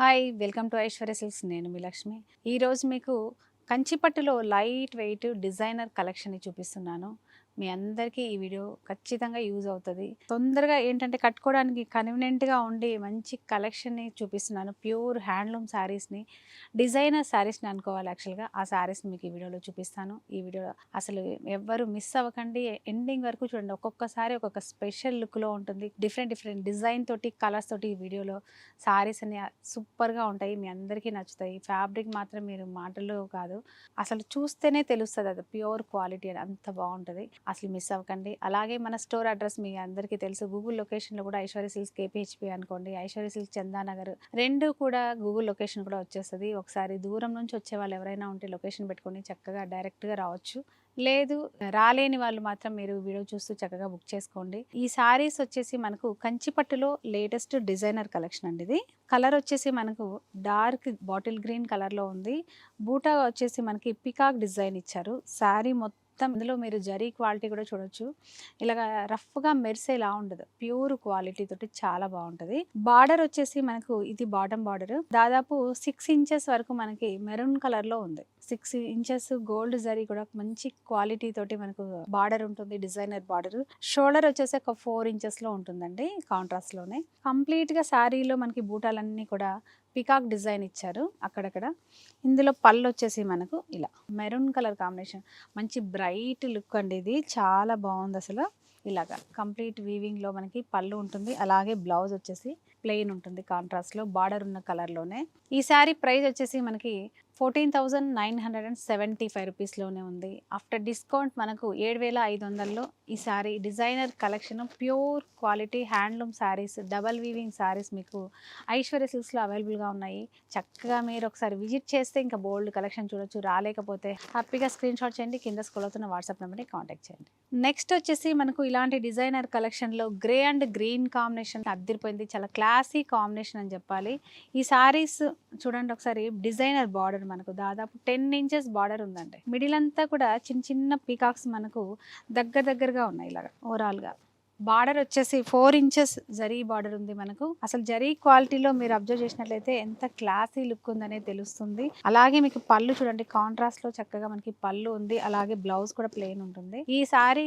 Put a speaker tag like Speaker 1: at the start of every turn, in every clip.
Speaker 1: Hi welcome to Aishwarya silks నేను మీ లక్ష్మి. ఈరోజు మీకు కంచిపట్టులో లైట్ వెయిట్ డిజైనర్ కలెక్షన్ని చూపిస్తున్నాను. మీ అందరికీ ఈ వీడియో ఖచ్చితంగా యూజ్ అవుతుంది. తొందరగా ఏంటంటే కట్టుకోవడానికి కన్వీనియంట్గా ఉండి మంచి కలెక్షన్ని చూపిస్తున్నాను. ప్యూర్ హ్యాండ్లూమ్ శారీస్ని డిజైనర్ శారీస్ని అనుకోవాలి యాక్చువల్గా. ఆ శారీస్ని మీకు ఈ వీడియోలో చూపిస్తాను. ఈ వీడియో అసలు ఎవ్వరు మిస్ అవ్వకండి. ఎండింగ్ వరకు చూడండి. ఒక్కొక్కసారి ఒక్కొక్క స్పెషల్ లుక్లో ఉంటుంది. డిఫరెంట్ డిఫరెంట్ డిజైన్ తోటి కలర్స్ తోటి ఈ వీడియోలో శారీస్ అన్ని సూపర్గా ఉంటాయి. మీ అందరికీ నచ్చుతాయి. ఫ్యాబ్రిక్ మాత్రం మీరు మాటలు కాదు. అసలు చూస్తేనే తెలుస్తుంది అది ప్యూర్ క్వాలిటీ అని అంత బాగుంటుంది. అసలు మిస్ అవ్వకండి. అలాగే మన స్టోర్ అడ్రస్ మీ అందరికీ తెలుసు. గూగుల్ లొకేషన్లో కూడా ఐశ్వర్య సిల్క్స్ కేపీహెచ్పి అనుకోండి. ఐశ్వర్య సిల్క్స్ చందానగర్ రెండు కూడా గూగుల్ లొకేషన్ కూడా వచ్చేస్తుంది. ఒకసారి దూరం నుంచి వచ్చే వాళ్ళు ఎవరైనా ఉంటే లొకేషన్ పెట్టుకొని చక్కగా డైరెక్ట్గా రావచ్చు. లేదు రాలేని వాళ్ళు మాత్రం మీరు వీడియో చూస్తూ చక్కగా బుక్ చేసుకోండి. ఈ సారీస్ వచ్చేసి మనకు కంచిపట్టులో లేటెస్ట్ డిజైనర్ కలెక్షన్ అండి ఇది. కలర్ వచ్చేసి మనకు డార్క్ బాటిల్ గ్రీన్ కలర్లో ఉంది. బూటా వచ్చేసి మనకి పికాక్ డిజైన్ ఇచ్చారు. శారీ మొత్తం మొత్తం ఇందులో మీరు జరీ క్వాలిటీ కూడా చూడొచ్చు. ఇలాగ రఫ్గా మెరిసేలా ఉండదు. ప్యూర్ క్వాలిటీ తోటి చాలా బాగుంటుంది. బార్డర్ వచ్చేసి మనకు ఇది బాటమ్ బార్డర్. దాదాపు సిక్స్ ఇంచెస్ వరకు మనకి మెరూన్ కలర్లో ఉంది. సిక్స్ ఇంచెస్ గోల్డ్ జరీ కూడా మంచి క్వాలిటీ తోటి మనకు బార్డర్ ఉంటుంది. Designer border. షోల్డర్ వచ్చేసి ఒక ఫోర్ ఇంచెస్లో ఉంటుందండి కాంట్రాస్ట్లోనే కంప్లీట్గా శారీలో మనకి బూటాలన్నీ కూడా పికాక్ డిజైన్ ఇచ్చారు అక్కడక్కడ. ఇందులో పళ్ళు వచ్చేసి మనకు ఇలా మెరూన్ కలర్ కాంబినేషన్. మంచి బ్రైట్ లుక్ అండి ఇది. చాలా బాగుంది అసలు. ఇలాగా కంప్లీట్ వీవింగ్లో మనకి పళ్ళు ఉంటుంది. అలాగే బ్లౌజ్ వచ్చేసి ప్లెయిన్ ఉంటుంది కాంట్రాస్ట్లో బార్డర్ ఉన్న కలర్లోనే. ఈ శారీ ప్రైస్ వచ్చేసి మనకి fourteen thousand nine hundred and seventy five రూపీస్లోనే ఉంది. ఆఫ్టర్ డిస్కౌంట్ మనకు ఏడు వేల ఐదు వందల్లో ఈ saree designer collection pure quality handloom sarees double weaving sarees మీకు ఐశ్వర్య సిల్క్స్లో అవైలబుల్గా ఉన్నాయి. చక్కగా మీరు ఒకసారి విజిట్ చేస్తే ఇంకా బోల్డ్ కలెక్షన్ చూడొచ్చు రాలేకపోతే హ్యాపీగా స్క్రీన్ షాట్ చేయండి కింద స్కూల్ అవుతున్న వాట్సాప్ నెంబర్ని కాంటాక్ట్ చేయండి. నెక్స్ట్ వచ్చేసి మనకు ఇలాంటి డిజైనర్ కలెక్షన్లో గ్రే అండ్ గ్రీన్ కాంబినేషన్ అద్దరిపోయింది. చాలా క్లాసీ కాంబినేషన్ అని చెప్పాలి. ఈ శారీస్ చూడండి ఒకసారి డిజైనర్ బార్డర్ మనకు దాదాపు టెన్ ఇంచెస్ బార్డర్ ఉందండి. మిడిల్ అంతా కూడా చిన్న చిన్న పీకాక్స్ మనకు దగ్గర దగ్గరగా ఉన్నాయి ఇలాగ ఓవరాల్గా బార్డర్ వచ్చేసి ఫోర్ ఇంచెస్ జరీ బార్డర్ ఉంది మనకు. అసలు జరీ క్వాలిటీలో మీరు అబ్జర్వ్ చేసినట్లయితే ఎంత క్లాసీ లుక్ ఉందనే తెలుస్తుంది. అలాగే మీకు పళ్ళు చూడండి కాంట్రాస్ట్లో చక్కగా మనకి పళ్ళు ఉంది అలాగే బ్లౌజ్ కూడా ప్లెయిన్ ఉంటుంది. ఈ సారీ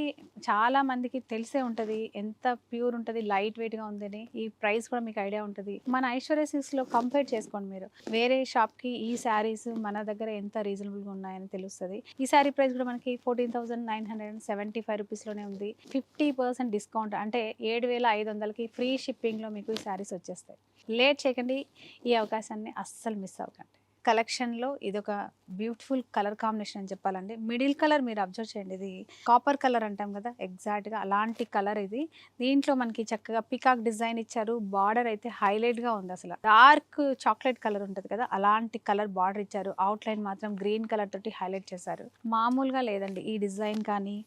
Speaker 1: చాలా మందికి తెలిసే ఉంటది ఎంత ప్యూర్ ఉంటది లైట్ వెయిట్గా ఉందని. ఈ ప్రైస్ కూడా మీకు ఐడియా ఉంటది. మన ఐశ్వర్య సిల్క్స్లో కంపేర్ చేసుకోండి మీరు. వేరే షాప్కి ఈ శారీస్ మన దగ్గర ఎంత రీజనబుల్గా ఉన్నాయని తెలుస్తుంది. ఈ సారీ ప్రైస్ కూడా మనకి fourteen thousand nine hundred and seventy five రూపీస్లోనే ఉంది. ఫిఫ్టీ పర్సెంట్ డిస్కౌంట్ అంటే ఏడు వేల ఐదు వందలకి ఫ్రీ షిప్పింగ్లో మీకు ఈ శారీస్ వచ్చేస్తాయి. లేట్ చేయకండి ఈ అవకాశాన్ని అస్సలు మిస్ అవ్వకండి. కలెక్షన్లో ఇదొక బ్యూటిఫుల్ కలర్ కాంబినేషన్ అని చెప్పాలండి. మిడిల్ కలర్ మీరు అబ్జర్వ్ చేయండి. ఇది కాపర్ కలర్ అంటాం కదా ఎగ్జాక్ట్గా అలాంటి కలర్ ఇది. దీంట్లో మనకి చక్కగా పికాక్ డిజైన్ ఇచ్చారు. బార్డర్ అయితే హైలైట్గా ఉంది అసలు. డార్క్ చాక్లెట్ కలర్ ఉంటుంది కదా అలాంటి కలర్ బార్డర్ ఇచ్చారు. అవుట్ లైన్ మాత్రం గ్రీన్ కలర్ తోటి హైలైట్ చేశారు. మామూలుగా లేదండి ఈ డిజైన్ కానీ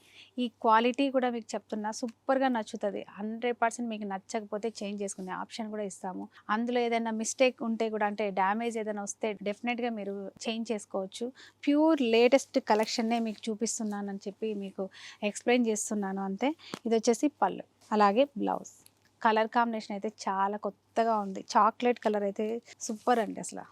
Speaker 1: ఈ క్వాలిటీ కూడా మీకు చెప్తున్నా సూపర్గా నచ్చుతుంది. హండ్రెడ్ పర్సెంట్ మీకు నచ్చకపోతే చేంజ్ చేసుకునే ఆప్షన్ కూడా ఇస్తాము. అందులో ఏదైనా మిస్టేక్ ఉంటే కూడా అంటే డ్యామేజ్ ఏదైనా వస్తే డెఫినెట్గా మీరు చేంజ్ చేసుకోవచ్చు. ప్యూర్ లేటెస్ట్ కలెక్షన్నే మీకు చూపిస్తున్నాను అని చెప్పి మీకు ఎక్స్ప్లెయిన్ చేస్తున్నాను అంతే. ఇది వచ్చేసి పళ్ళు అలాగే బ్లౌజ్. కలర్ కాంబినేషన్ అయితే చాలా కొత్తగా ఉంది. చాక్లెట్ కలర్ అయితే సూపర్ అండి అసలు.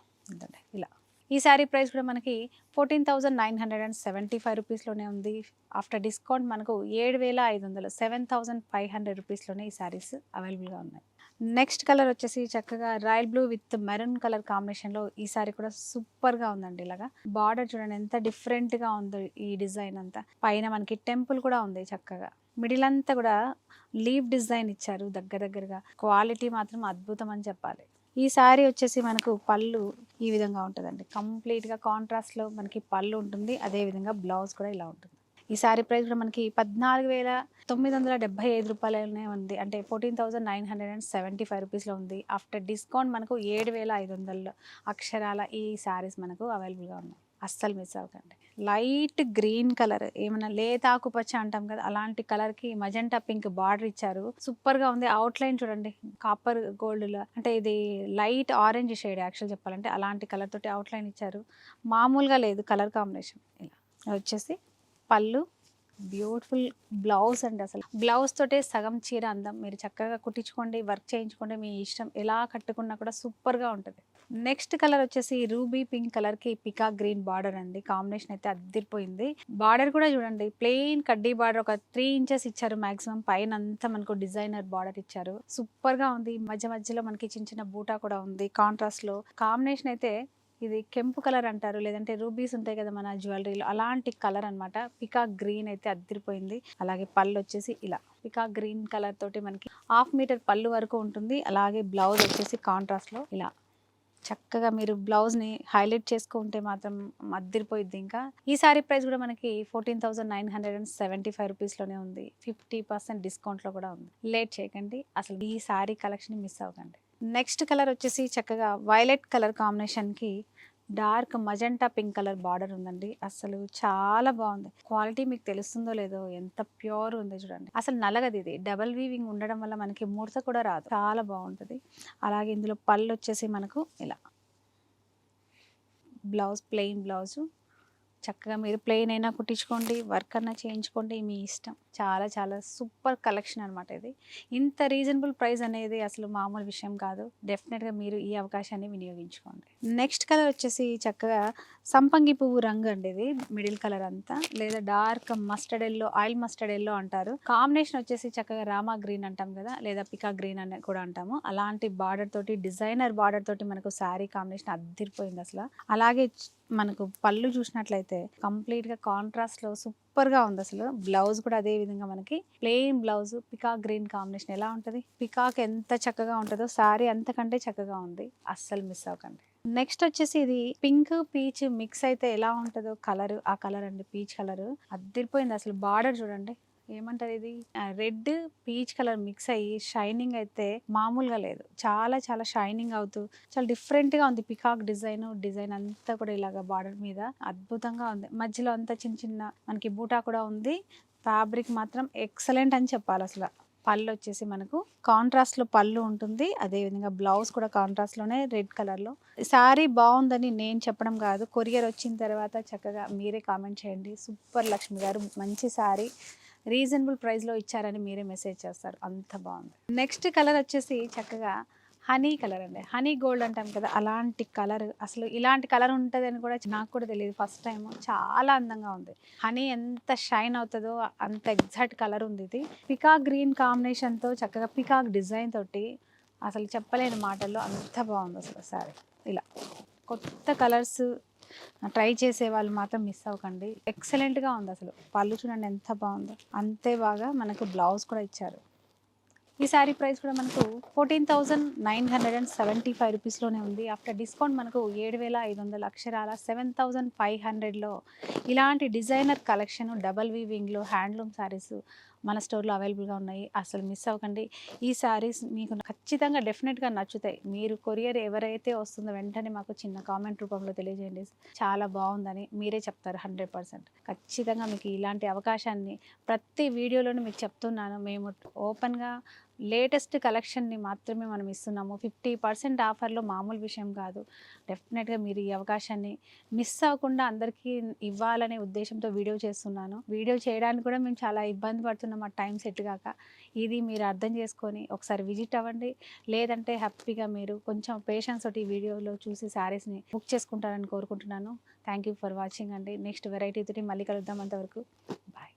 Speaker 1: ఇలా. ఈ శారీ ప్రైస్ కూడా మనకి fourteen thousand nine hundred and seventy five రూపీస్లోనే ఉంది. ఆఫ్టర్ డిస్కౌంట్ మనకు ఏడు వేల ఐదు వందలు సెవెన్ థౌజండ్ ఫైవ్ హండ్రెడ్ రూపీస్లోనే ఈ శారీస్ అవైలబుల్గా ఉన్నాయి. నెక్స్ట్ కలర్ వచ్చేసి చక్కగా royal blue with maroon colour కాంబినేషన్లో ఈ సారీ కూడా సూపర్గా ఉందండి ఇలాగా. బార్డర్ చూడండి ఎంత డిఫరెంట్గా ఉందో ఈ డిజైన్ అంతా. పైన మనకి టెంపుల్ కూడా ఉంది చక్కగా. మిడిల్ అంతా కూడా లీవ్ డిజైన్ ఇచ్చారు దగ్గర దగ్గరగా. క్వాలిటీ మాత్రం అద్భుతం అని చెప్పాలి. ఈ శారీ వచ్చేసి మనకు పళ్ళు ఈ విధంగా ఉంటుందండి. కంప్లీట్గా కాంట్రాస్ట్లో మనకి పళ్ళు ఉంటుంది. అదే విధంగా బ్లౌజ్ కూడా ఇలా ఉంటుంది. ఈ శారీ ప్రైస్ కూడా మనకి పద్నాలుగు వేల తొమ్మిది వందల డెబ్బై ఐదు రూపాయలనే ఉంది. అంటే fourteen thousand nine hundred and seventy five రూపీస్లో ఉంది. ఆఫ్టర్ డిస్కౌంట్ మనకు ఏడు వేల ఐదు వందల అక్షరాల ఈ శారీస్ మనకు అవైలబుల్గా ఉన్నాయి. అస్సలు మిస్ అవ్వకండి. లైట్ గ్రీన్ కలర్ ఏమైనా లేత ఆకుపచ్చ అంటాం కదా అలాంటి కలర్కి మజెంటా పింక్ బార్డర్ ఇచ్చారు. సూపర్గా ఉంది. అవుట్ లైన్ చూడండి కాపర్ గోల్డ్లో అంటే ఇది లైట్ ఆరెంజ్ షేడ్ యాక్చువల్ చెప్పాలంటే అలాంటి కలర్ తోటి అవుట్ లైన్ ఇచ్చారు. మామూలుగా లేదు. కలర్ కాంబినేషన్ ఇలా. వచ్చేసి పళ్ళు. బ్యూటిఫుల్ బ్లౌజ్ అండి అసలు. బ్లౌజ్ తోటే సగం చీర అందం. మీరు చక్కగా కుట్టించుకోండి వర్క్ చేయించుకోండి మీ ఇష్టం ఎలా కట్టుకున్నా కూడా సూపర్గా ఉంటుంది. నెక్స్ట్ కలర్ వచ్చేసి రూబీ పింక్ కలర్కి పికా గ్రీన్ బార్డర్ అండి. కాంబినేషన్ అయితే అద్దరిపోయింది. బార్డర్ కూడా చూడండి ప్లెయిన్ కడ్డీ బార్డర్ ఒక త్రీ ఇంచెస్ ఇచ్చారు మాక్సిమం పైన అంతా మనకు డిజైనర్ బార్డర్ ఇచ్చారు. సూపర్గా ఉంది. మధ్య మధ్యలో మనకి చిన్న చిన్న బూటా కూడా ఉంది. కాంట్రాస్ట్లో. కాంబినేషన్ అయితే ఇది కెంపు కలర్ అంటారు. లేదంటే రూబీస్ ఉంటాయి కదా మన జ్యువెలరీలో. అలాంటి కలర్ అనమాట పికాక్ గ్రీన్ అయితే అద్దరిపోయింది. అలాగే పళ్ళు వచ్చేసి ఇలా. పికాక్ గ్రీన్ కలర్ తోటి మనకి హాఫ్ మీటర్ పళ్ళు వరకు ఉంటుంది. అలాగే బ్లౌజ్ వచ్చేసి కాంట్రాస్ట్లో ఇలా. చక్కగా మీరు బ్లౌజ్ని హైలైట్ చేసుకుంటే మాత్రం అద్దరిపోయిద్ది ఇంకా. ఈ సారీ ప్రైస్ కూడా మనకి fourteen thousand nine hundred and seventy five రూపీస్లోనే ఉంది. ఫిఫ్టీ పర్సెంట్ డిస్కౌంట్లో కూడా ఉంది. లేట్ చేయకండి. అసలు ఈ సారీ కలెక్షన్ మిస్ అవ్వకండి. నెక్స్ట్ కలర్ వచ్చేసి చక్కగా వైలెట్ కలర్ కాంబినేషన్కి dark magenta pink colour border ఉందండి. అసలు చాలా బాగుంది. క్వాలిటీ మీకు తెలుస్తుందో లేదో ఎంత ప్యూర్ ఉందో చూడండి. అసలు నలగది ఇది. డబల్ వీవింగ్ ఉండడం వల్ల మనకి ముడత కూడా రాదు. చాలా బాగుంటుంది. అలాగే ఇందులో పళ్ళు వచ్చేసి మనకు ఇలా. Blouse plain blouse. చక్కగా మీరు ప్లెయిన్ అయినా కుట్టించుకోండి వర్క్ అన్నా చేయించుకోండి మీ ఇష్టం. చాలా చాలా సూపర్ కలెక్షన్ అనమాట ఇది. ఇంత రీజనబుల్ ప్రైస్ అనేది అసలు మామూలు విషయం కాదు. డెఫినెట్గా మీరు ఈ అవకాశాన్ని వినియోగించుకోండి. నెక్స్ట్ కలర్ వచ్చేసి చక్కగా సంపంగి పువ్వు రంగు అండి ఇది. మిడిల్ కలర్ అంతా. లేదా dark mustard yellow oil mustard yellow అంటారు. కాంబినేషన్ వచ్చేసి చక్కగా రామా గ్రీన్ అంటాం కదా లేదా పికా గ్రీన్ అని కూడా అంటాము. అలాంటి బార్డర్ తోటి డిజైనర్ బార్డర్ తోటి మనకు శారీ కాంబినేషన్ అద్దరిపోయింది అసలు. అలాగే మనకు పళ్ళు చూసినట్లయితే కంప్లీట్గా కాంట్రాస్ట్లో సూపర్గా ఉంది అసలు. బ్లౌజ్ కూడా అదే విధంగా మనకి. Plain blouse peacock green combination ఎలా ఉంటది? పికాక్ ఎంత చక్కగా ఉంటుందో సారీ అంతకంటే చక్కగా ఉంది. అస్సలు మిస్ అవ్వకండి. నెక్స్ట్ వచ్చేసి ఇది పింక్ పీచ్ మిక్స్ అయితే ఎలా ఉంటుందో కలర్ ఆ కలర్ అండి పీచ్ కలర్ అద్దరిపోయింది అసలు. బార్డర్ చూడండి. ఏమంటారు ఇది? రెడ్ పీచ్ కలర్ మిక్స్ అయ్యి షైనింగ్ అయితే మామూలుగా లేదు. చాలా చాలా షైనింగ్ అవుతూ చాలా డిఫరెంట్గా ఉంది. పికాక్ డిజైన్ డిజైన్ అంతా కూడా ఇలాగ బార్డర్ మీద అద్భుతంగా ఉంది. మధ్యలో అంతా చిన్న చిన్న మనకి బూటా కూడా ఉంది. ఫ్యాబ్రిక్ మాత్రం ఎక్సలెంట్ అని చెప్పాలి అసలు. పళ్ళు వచ్చేసి మనకు కాంట్రాస్ట్లో పళ్ళు ఉంటుంది. అదే విధంగా బ్లౌజ్ కూడా కాంట్రాస్ట్లోనే రెడ్ కలర్లో శారీ బాగుందని నేను చెప్పడం కాదు. కొరియర్ వచ్చిన తర్వాత చక్కగా మీరే కామెంట్ చేయండి. సూపర్ లక్ష్మి గారు మంచి శారీ. రీజనబుల్ ప్రైస్లో ఇచ్చారని మీరే మెసేజ్ చేస్తారు. అంత బాగుంది. నెక్స్ట్ కలర్ వచ్చేసి చక్కగా హనీ కలర్ అండి. హనీ గోల్డ్ అంటాం కదా అలాంటి కలర్ అసలు ఇలాంటి కలర్ ఉంటుందని కూడా నాకు కూడా తెలియదు. ఫస్ట్ టైం చాలా అందంగా ఉంది. హనీ ఎంత షైన్ అవుతుందో అంత ఎగ్జాక్ట్ కలర్ ఉంది ఇది. పికాక్ గ్రీన్ కాంబినేషన్తో చక్కగా పికాక్ డిజైన్ తోటి అసలు చెప్పలేని మాటల్లో అంత బాగుంది అసలు సారీ ఇలా కొత్త కలర్స్ ట్రై చేసే వాళ్ళు మాత్రం మిస్ అవ్వకండి. ఎక్సలెంట్గా ఉంది అసలు. పళ్ళు చూడండి ఎంత బాగుందో. అంతే బాగా మనకు బ్లౌజ్ కూడా ఇచ్చారు. ఈ శారీ ప్రైస్ కూడా మనకు fourteen thousand nine hundred and seventy five రూపీస్లోనే ఉంది. ఆఫ్టర్ డిస్కౌంట్ మనకు ఏడు వేల ఐదు వందల. అక్షరాల సెవెన్ థౌజండ్ ఫైవ్ హండ్రెడ్లో ఇలాంటి డిజైనర్ కలెక్షన్ డబల్ వీవింగ్లో హ్యాండ్లూమ్ శారీస్ మన స్టోర్లో అవైలబుల్గా ఉన్నాయి. అసలు మిస్ అవ్వకండి. ఈ శారీస్ మీకు ఖచ్చితంగా డెఫినెట్గా నచ్చుతాయి. మీరు కొరియర్ ఎవరైతే వస్తుందో వెంటనే మాకు చిన్న కామెంట్ రూపంలో తెలియజేయండి. చాలా బాగుందని మీరే చెప్తారు హండ్రెడ్ పర్సెంట్. ఖచ్చితంగా మీకు ఇలాంటి అవకాశాన్ని ప్రతి వీడియోలోనూ మీకు చెప్తున్నాను. మేము ఓపెన్గా లేటెస్ట్ కలెక్షన్ని మాత్రమే మనం ఇస్తున్నాము. ఫిఫ్టీ పర్సెంట్ ఆఫర్లో మామూలు విషయం కాదు. డెఫినెట్గా మీరు ఈ అవకాశాన్ని మిస్ అవ్వకుండా అందరికీ ఇవ్వాలనే ఉద్దేశంతో వీడియో చేస్తున్నాను. వీడియో చేయడానికి కూడా మేము చాలా ఇబ్బంది పడుతున్నాం. ఆ టైం సెట్ కాక ఇది మీరు అర్థం చేసుకొని ఒకసారి విజిట్ అవ్వండి. లేదంటే హ్యాపీగా మీరు కొంచెం పేషెన్స్ తోటి ఈ వీడియోలో చూసి శారీస్ని బుక్ చేసుకుంటారని కోరుకుంటున్నాను. థ్యాంక్ యూ ఫర్ వాచింగ్ అండి. నెక్స్ట్ వెరైటీతో మళ్ళీ కలుద్దాం అంతవరకు. బాయ్.